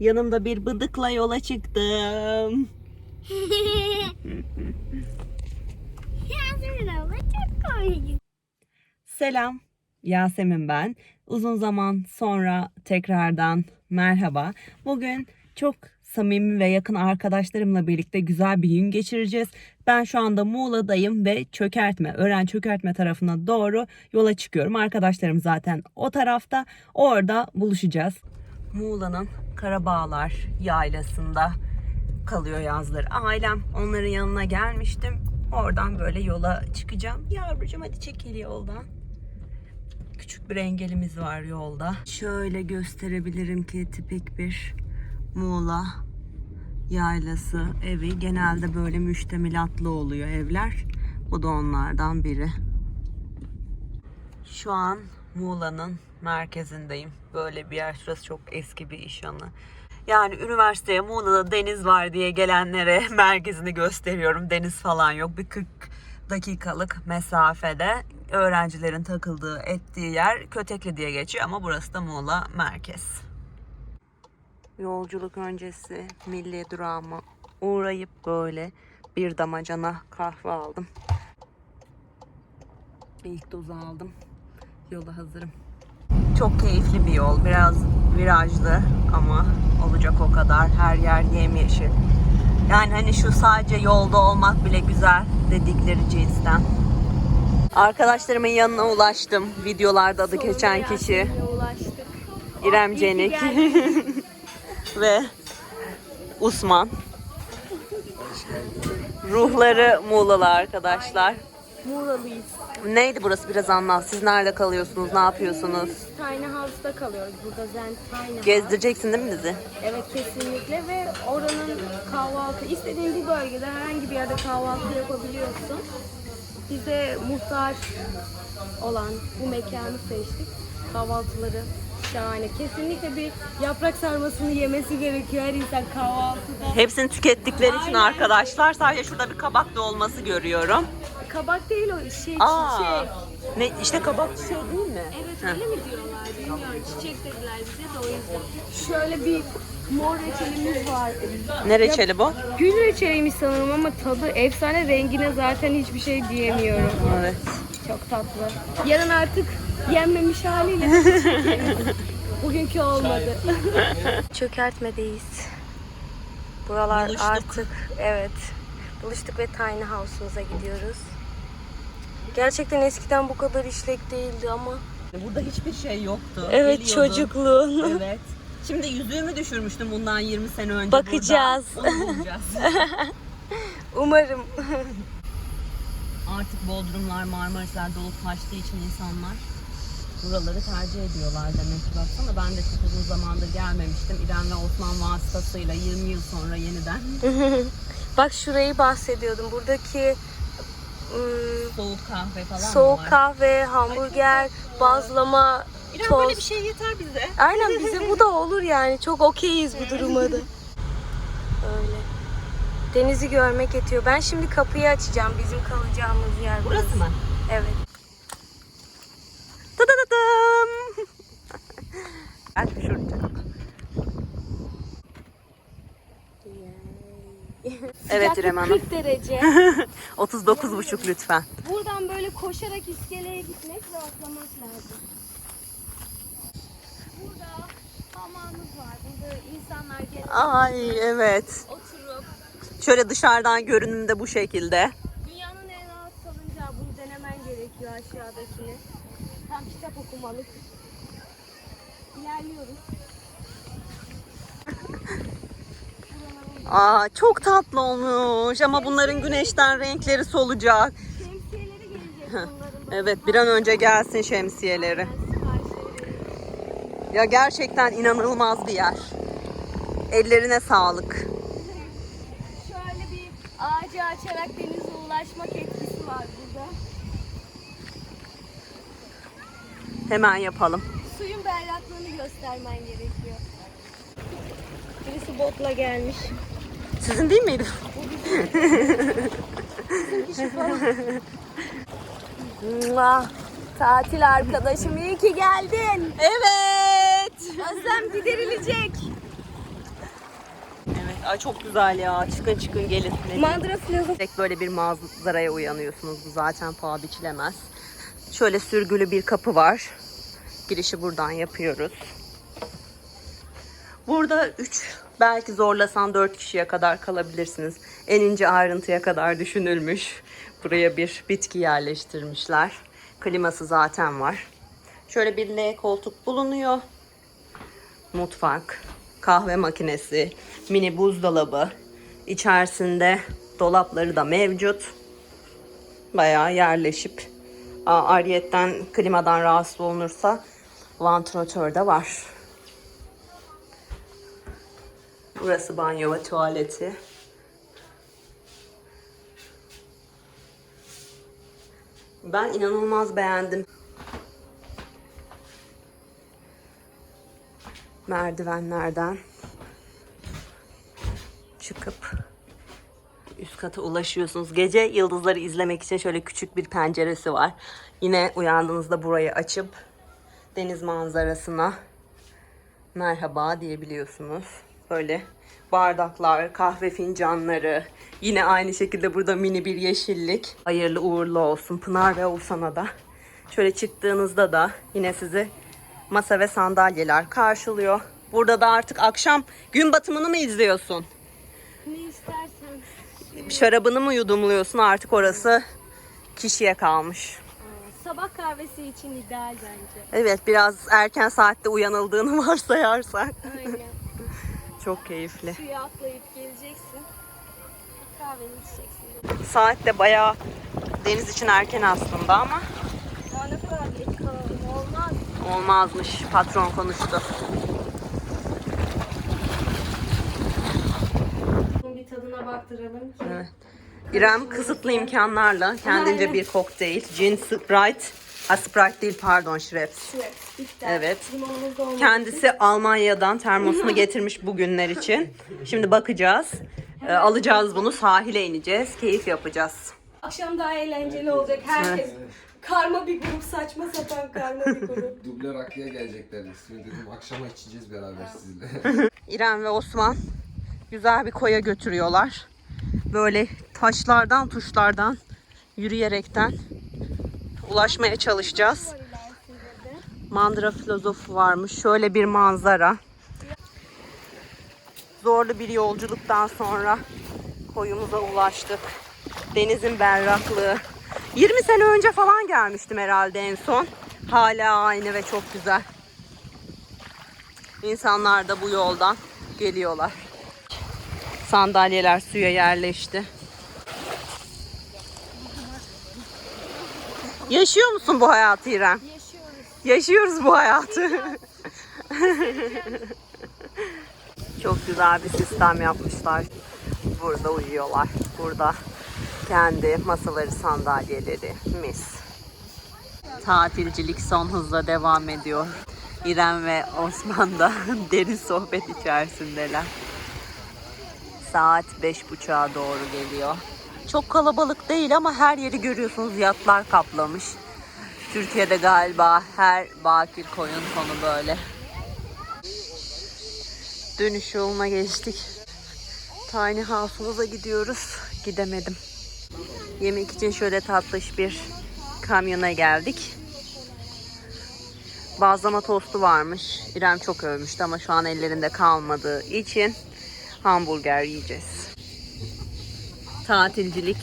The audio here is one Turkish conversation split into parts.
yanımda bir bıdıkla yola çıktım. Selam, Yasemin ben. Uzun zaman sonra tekrardan merhaba. Bugün çok samimi ve yakın arkadaşlarımla birlikte güzel bir gün geçireceğiz. Ben şu anda Muğla'dayım ve çökertme, öğren çökertme tarafına doğru yola çıkıyorum. Arkadaşlarım zaten o tarafta. Orada buluşacağız. Muğla'nın Karabağlar yaylasında kalıyor yazları. Ailem onların yanına gelmiştim. Oradan böyle yola çıkacağım. Yavrucuğum hadi çekil yoldan. Küçük bir engelimiz var yolda. Şöyle gösterebilirim ki tipik bir Muğla yaylası evi. Genelde böyle müştemilatlı oluyor evler. Bu da onlardan biri. Şu an Muğla'nın merkezindeyim. Böyle bir yer. Şurası çok eski bir iş yanı. Yani üniversiteye Muğla'da deniz var diye gelenlere merkezini gösteriyorum. Deniz falan yok. Bir 40 dakikalık mesafede öğrencilerin takıldığı ettiği yer Kötekli diye geçiyor ama burası da Muğla merkez. Yolculuk öncesi milli durağıma uğrayıp böyle bir damacana kahve aldım. İlk dozu aldım. Yola hazırım. Çok keyifli bir yol. Biraz virajlı ama olacak o kadar. Her yer yemyeşil. Yani hani şu sadece yolda olmak bile güzel dedikleri cinsten. Arkadaşlarımın yanına ulaştım. Videolarda adı geçen kişi. İrem Cenik ve Usman. Ruhları Muğlalı arkadaşlar. Muğla'lıyız. Neydi burası biraz anlat. Siz nerede kalıyorsunuz? Ne yapıyorsunuz? Tiny House'da kalıyoruz burada Zen Tiny House. Gezdireceksin değil mi bizi? Evet kesinlikle ve oranın kahvaltı istediğin bir bölgede herhangi bir yerde kahvaltı yapabiliyorsun. Bize muhtar olan bu mekanı seçtik. Kahvaltıları şahane. Kesinlikle bir yaprak sarmasını yemesi gerekiyor her insan kahvaltıda. Hepsini tükettikleri için Aynen. arkadaşlar sadece şurada bir kabak dolması görüyorum. Kabak değil o şey Aa, çiçek. ne işte kabak şey değil mi? Evet öyle mi diyorlar bilmiyorum. Çiçek dediler bize de o yüzden. Şöyle bir mor reçelimiz var. Ne reçeli bu? Gül reçeliymiş sanırım ama tadı efsane rengine zaten hiçbir şey diyemiyorum. Evet. Çok tatlı. Yarın artık yenmemiş haliyle. Bugünkü olmadı. Çökertmedeyiz. Buralar Buluştuk. artık evet. Buluştuk ve tiny house'umuza gidiyoruz. Gerçekten eskiden bu kadar işlek değildi ama. Burada hiçbir şey yoktu. Evet Geliyordun. çocukluğun. Evet. Şimdi yüzüğümü düşürmüştüm bundan 20 sene önce Bakacağız. Umarım. Artık Bodrumlar, Marmarisler dolup taştığı için insanlar buraları tercih ediyorlar demek ki. Baksana ben de çok uzun zamandır gelmemiştim. İrem ve Osman vasıtasıyla 20 yıl sonra yeniden Bak şurayı bahsediyordum. Buradaki ım, soğuk kahve falan soğuk var. kahve, hamburger, bazlama, İrem böyle bir şey yeter bize. Aynen bize bu da olur yani. Çok okeyiz bu duruma da. Öyle. Denizi görmek yetiyor. Ben şimdi kapıyı açacağım bizim kalacağımız yer. Burası mı? Evet. Evet İrem Hanım. 40 derece. 39,5 lütfen. Buradan böyle koşarak iskeleye gitmek ve atlamak lazım. Burada hamamımız var. Burada insanlar gelip Ay evet. oturup Şöyle dışarıdan görünümde bu şekilde. dünyanın en rahat salıncağı bunu denemen gerekiyor aşağıdakini. Tam kitap okumalık. İlerliyoruz. Aa çok tatlı olmuş ama bunların güneşten renkleri solacak. Şemsiyeleri gelecek bunların. Evet bir an önce gelsin şemsiyeleri. Ya gerçekten inanılmaz bir yer. Ellerine sağlık. Şöyle bir ağacı açarak denize ulaşmak etkisi var burada. Hemen yapalım. Suyun berraklığını göstermen gerekiyor. Birisi botla gelmiş. Sizin değil miydi? Mua. Tatil arkadaşım iyi ki geldin. Evet. Özlem giderilecek. Ay çok güzel ya. Çıkın çıkın gelin. Mandıra filozof. Direkt böyle bir manzaraya uyanıyorsunuz. Bu zaten paha biçilemez. Şöyle sürgülü bir kapı var. Girişi buradan yapıyoruz. Burada 3 belki zorlasan 4 kişiye kadar kalabilirsiniz. En ince ayrıntıya kadar düşünülmüş. Buraya bir bitki yerleştirmişler. Kliması zaten var. Şöyle bir L koltuk bulunuyor. Mutfak, kahve makinesi, mini buzdolabı. İçerisinde dolapları da mevcut. Bayağı yerleşip ariyetten klimadan rahatsız olunursa vantilatör de var. Burası banyo ve tuvaleti. Ben inanılmaz beğendim. Merdivenlerden çıkıp üst kata ulaşıyorsunuz. Gece yıldızları izlemek için şöyle küçük bir penceresi var. Yine uyandığınızda burayı açıp deniz manzarasına merhaba diyebiliyorsunuz. Böyle bardaklar, kahve fincanları. Yine aynı şekilde burada mini bir yeşillik. Hayırlı uğurlu olsun Pınar ve Oğuzhan'a da. Şöyle çıktığınızda da yine sizi masa ve sandalyeler karşılıyor. Burada da artık akşam gün batımını mı izliyorsun? Ne istersen. Şarabını mı yudumluyorsun artık orası kişiye kalmış. Sabah kahvesi için ideal bence. Evet biraz erken saatte uyanıldığını varsayarsak. Aynen. Çok keyifli. Suya atlayıp geleceksin. Kahveni içeceksin. Saat de bayağı deniz için erken aslında ama Daha ne kadar geç kalalım olmaz. olmazmış. Patron konuştu. Bir tadına baktıralım ki. Evet. İrem kısıtlı imkanlarla kendince bir kokteyl. Gin, Sprite. Ha Sprite değil pardon Schweppes. Evet. bitter. Evet. Limonumuz da olmadı. Kendisi Almanya'dan termosunu getirmiş bugünler için. Şimdi bakacağız. Ee, alacağız bunu sahile ineceğiz. Keyif yapacağız. Akşam daha eğlenceli olacak. Herkes karma bir grup, saçma sapan karma bir grup. Duble rakıya geleceklerdi. Şimdi dedim akşama içeceğiz beraber sizinle. İrem ve Osman güzel bir koya götürüyorlar. Böyle taşlardan tuşlardan yürüyerekten ulaşmaya çalışacağız. Mandıra filozofu varmış. Şöyle bir manzara. Zorlu bir yolculuktan sonra koyumuza ulaştık. Denizin berraklığı. 20 sene önce falan gelmiştim herhalde en son. Hala aynı ve çok güzel. İnsanlar da bu yoldan geliyorlar. Sandalyeler suya yerleşti. Yaşıyor musun bu hayatı İrem? Yaşıyoruz. Yaşıyoruz bu hayatı. Çok güzel bir sistem yapmışlar. Burada uyuyorlar. Burada kendi masaları, sandalyeleri, mis. Tatilcilik son hızla devam ediyor. İrem ve Osman da derin sohbet içerisindeler. Saat beş buçuğa doğru geliyor. Çok kalabalık değil ama her yeri görüyorsunuz yatlar kaplamış. Türkiye'de galiba her bakir koyun sonu böyle. Dönüş yoluna geçtik. Tiny House'umuza gidiyoruz. Gidemedim. Yemek için şöyle tatlış bir kamyona geldik. Bazlama tostu varmış. İrem çok övmüştü ama şu an ellerinde kalmadığı için hamburger yiyeceğiz. Tatilcilik.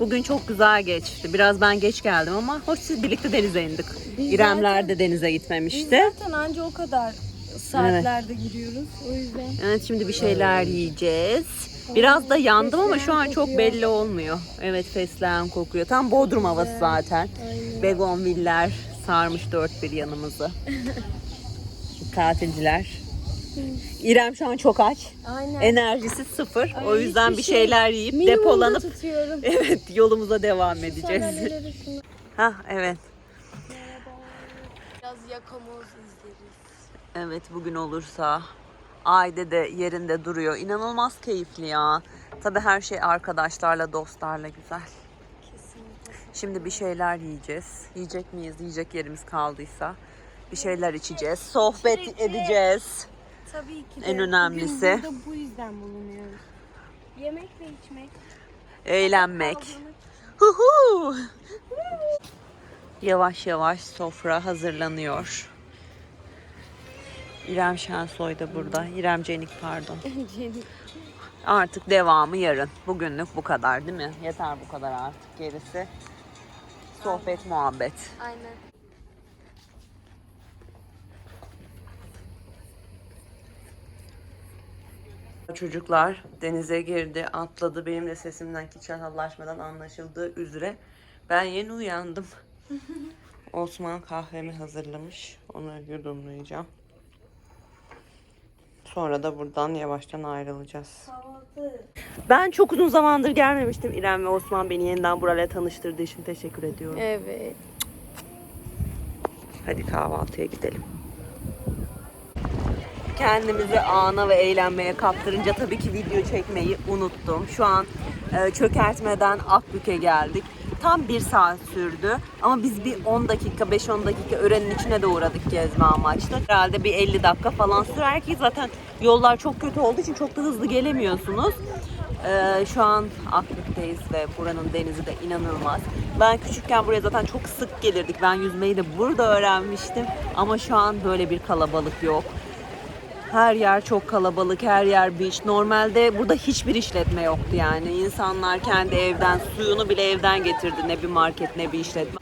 Bugün çok güzel geçti. Biraz ben geç geldim ama hoş siz birlikte denize indik. Biz İremler de denize gitmemişti. zaten anca o kadar saatlerde giriyoruz. O yüzden. Evet şimdi bir şeyler yiyeceğiz. Biraz da yandım ama şu an çok belli olmuyor. Evet fesleğen kokuyor. Tam Bodrum havası zaten. Aynen. Begonviller sarmış dört bir yanımızı. Tatilciler. İrem şu an çok aç. Aynen. Enerjisi sıfır. o Ay, yüzden hiçbir bir şey- şeyler yiyip Minimumda depolanıp tutuyorum. evet yolumuza devam edeceğiz. Sandalyeleri şunu- Ha evet. Biraz yakamoz izleriz. Evet bugün olursa Ayde de yerinde duruyor. İnanılmaz keyifli ya. Tabii her şey arkadaşlarla, dostlarla güzel. Kesinlikle. Şimdi bir şeyler yiyeceğiz. Yiyecek miyiz? Yiyecek yerimiz kaldıysa. Bir şeyler içeceğiz. Sohbet edeceğiz. Tabii ki de. En önemlisi. Bugün burada bu yüzden bulunuyoruz. Yemek ve içmek. Eğlenmek. Huhu. Yavaş yavaş sofra hazırlanıyor. İrem Şensoy da burada. İrem Cenik pardon. Artık devamı yarın. Bugünlük bu kadar değil mi? Yeter bu kadar artık gerisi. Sohbet, muhabbet. Aynen. Çocuklar denize girdi, atladı. Benim de sesimden ki çalhalaşmadan anlaşıldığı üzere. Ben yeni uyandım. Osman kahvemi hazırlamış. Onu yudumlayacağım. Sonra da buradan yavaştan ayrılacağız. Ben çok uzun zamandır gelmemiştim. İrem ve Osman beni yeniden burayla tanıştırdığı için teşekkür ediyorum. Evet. Hadi kahvaltıya gidelim. Kendimizi ana ve eğlenmeye kaptırınca tabii ki video çekmeyi unuttum. Şu an e, çökertmeden Akbük'e geldik. Tam bir saat sürdü ama biz bir 10 dakika 5-10 dakika öğrenin içine de uğradık gezme amaçlı. Herhalde bir 50 dakika falan sürer ki zaten yollar çok kötü olduğu için çok da hızlı gelemiyorsunuz. Ee, şu an Akbük'teyiz ve buranın denizi de inanılmaz. Ben küçükken buraya zaten çok sık gelirdik. Ben yüzmeyi de burada öğrenmiştim. Ama şu an böyle bir kalabalık yok. Her yer çok kalabalık, her yer beach. Normalde burada hiçbir işletme yoktu yani. İnsanlar kendi evden, suyunu bile evden getirdi. Ne bir market ne bir işletme.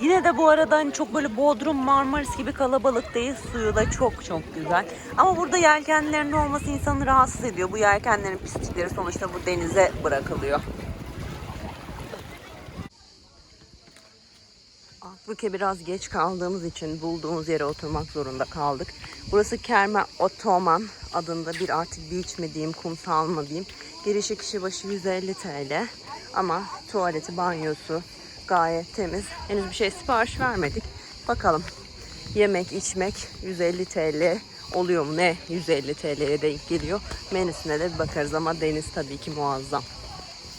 Yine de bu arada hani çok böyle Bodrum, Marmaris gibi kalabalık değil. Suyu da çok çok güzel. Ama burada yelkenlerin olması insanı rahatsız ediyor. Bu yelkenlerin pislikleri sonuçta bu denize bırakılıyor. Akbük'e biraz geç kaldığımız için bulduğumuz yere oturmak zorunda kaldık. Burası Kerme Otoman adında bir artık beach mi diyeyim, kumsal mı diyeyim. Girişi kişi başı 150 TL ama tuvaleti, banyosu gayet temiz. Henüz bir şey sipariş vermedik. Bakalım yemek, içmek 150 TL oluyor mu? Ne 150 TL'ye denk geliyor. Menüsüne de bir bakarız ama deniz tabii ki muazzam.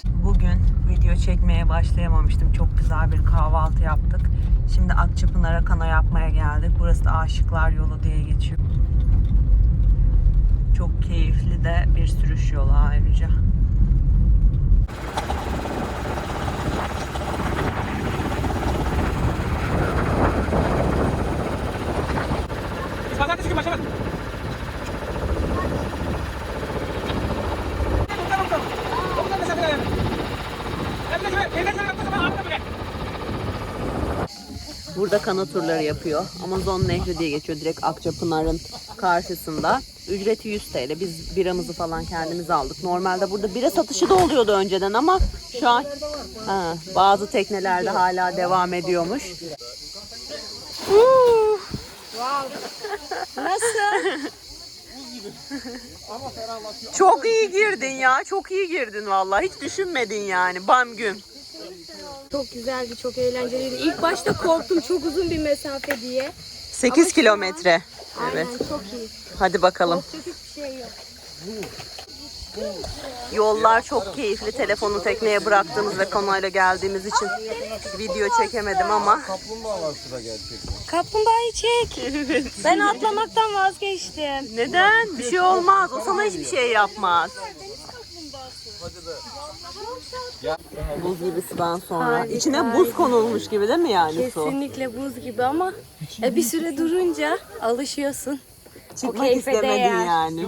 Bugün video çekmeye başlayamamıştım. Çok güzel bir kahvaltı yaptık. Şimdi Akçapınar'a kana yapmaya geldik. Burası da Aşıklar Yolu diye geçiyor. Çok keyifli de bir sürüş yolu ayrıca. Pazartesi günü başlamadı. Dokuzdan dokuz. Dokuzdan da sakın ayarlı. Ben de şöyle, evden şöyle dokuz zaman altta bile. Burada kana turları yapıyor. Amazon Nehri diye geçiyor direkt Akçapınar'ın karşısında. Ücreti 100 TL. Biz biramızı falan kendimiz aldık. Normalde burada bira satışı da oluyordu önceden ama şu an ha, bazı teknelerde hala devam ediyormuş. Nasıl? çok iyi girdin ya. Çok iyi girdin vallahi. Hiç düşünmedin yani. Bam gün. Çok güzeldi, çok eğlenceliydi. İlk başta korktum çok uzun bir mesafe diye. 8 kilometre. Evet. Aynen çok iyi. Hadi bakalım. Korkacak hiçbir şey yok. Yollar çok keyifli. Telefonu tekneye bıraktığımız ve konuyla geldiğimiz için video çekemedim ama Kaplumbağa var sıra gerçekten. Kaplumbağayı çek. Ben atlamaktan vazgeçtim. neden? Bir şey olmaz. O sana hiçbir şey yapmaz. Buz gibi sudan sonra. Harika. İçine buz konulmuş gibi değil mi yani su? Kesinlikle buz gibi ama e, bir süre durunca alışıyorsun. Çıkmak keyfe istemedin değer. yani.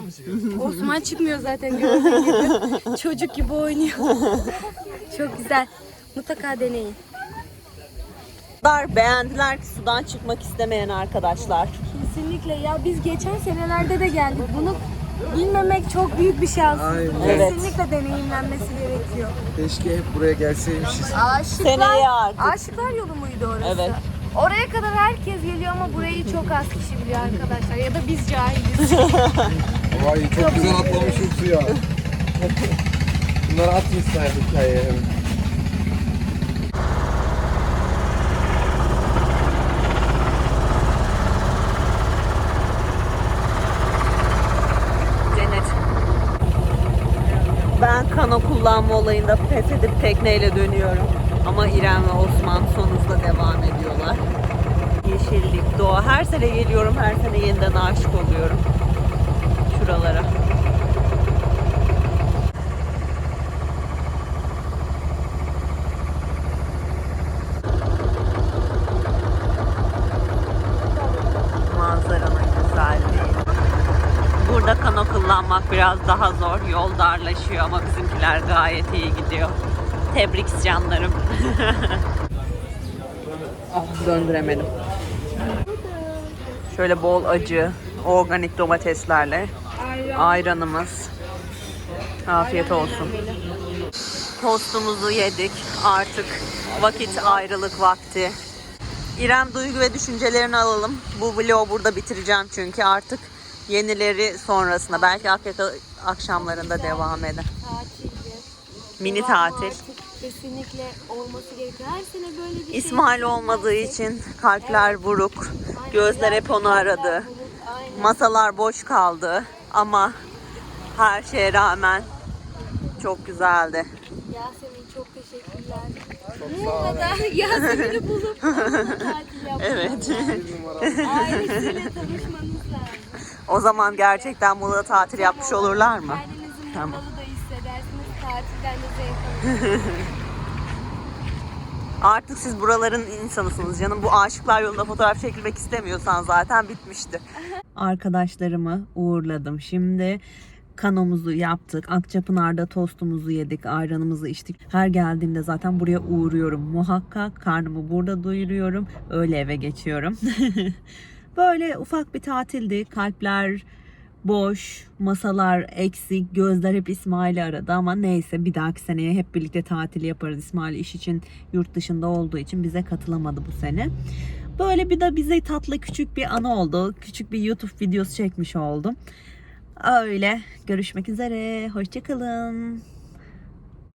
Osman çıkmıyor zaten gördüğün gibi. Çocuk gibi oynuyor. Çok güzel. Mutlaka deneyin. Dar beğendiler ki sudan çıkmak istemeyen arkadaşlar. Kesinlikle ya biz geçen senelerde de geldik. Bunu bilmemek çok büyük bir şans. Aynen. Evet. Kesinlikle deneyimlenmesi gerekiyor. Keşke hep buraya gelseymişiz. Aşıklar, Seneye artık. Aşıklar yolu muydu orası? Evet. Oraya kadar herkes geliyor ama burayı çok az kişi biliyor arkadaşlar. Ya da biz cahiliz. Vay çok güzel atlamışım suya. Bunları atmışlar hikayeye. Cennet. Ben kano kullanma olayında pes edip tekneyle dönüyorum. Ama İrem ve Osman son devam ediyorlar. Yeşillik, doğa. Her sene geliyorum, her sene yeniden aşık oluyorum. şuralara. Kullanmak biraz daha zor. Yol darlaşıyor ama bizimkiler gayet iyi gidiyor. Tebrik canlarım. ah döndüremedim. Şöyle bol acı, organik domateslerle ayranımız. Afiyet olsun. Tostumuzu yedik. Artık vakit ayrılık vakti. İrem duygu ve düşüncelerini alalım. Bu vlogu burada bitireceğim çünkü artık yenileri sonrasında belki Akyaka akşamlarında devam eder. Mini tatil. Artık kesinlikle olması gerekiyor. Her sene böyle bir şey. İsmail olmadığı için kalpler buruk. Gözler hep onu aradı. Aynen. Masalar boş kaldı ama her şeye rağmen çok güzeldi. Yasemin çok teşekkürler. Muğla'da Yasemin'i bulup onunla tatil yapmak. Evet. Ailesiyle tanışmanız. O zaman gerçekten Muğla'da tatil yapmış olurlar mı? Kendinizi Tamam. Muğla'da da hissedersiniz. Tatilden de zevk alırsınız. Artık siz buraların insanısınız canım. Bu aşıklar yolunda fotoğraf çekilmek istemiyorsan zaten bitmişti. Arkadaşlarımı uğurladım. Şimdi kanomuzu yaptık. Akçapınar'da tostumuzu yedik. Ayranımızı içtik. Her geldiğimde zaten buraya uğruyorum. Muhakkak karnımı burada doyuruyorum. Öyle eve geçiyorum. Böyle ufak bir tatildi. Kalpler boş, masalar eksik, gözler hep İsmail'i aradı ama neyse bir dahaki seneye hep birlikte tatil yaparız. İsmail iş için yurt dışında olduğu için bize katılamadı bu sene. Böyle bir de bize tatlı küçük bir anı oldu. Küçük bir YouTube videosu çekmiş oldum. Öyle. Görüşmek üzere. Hoşçakalın.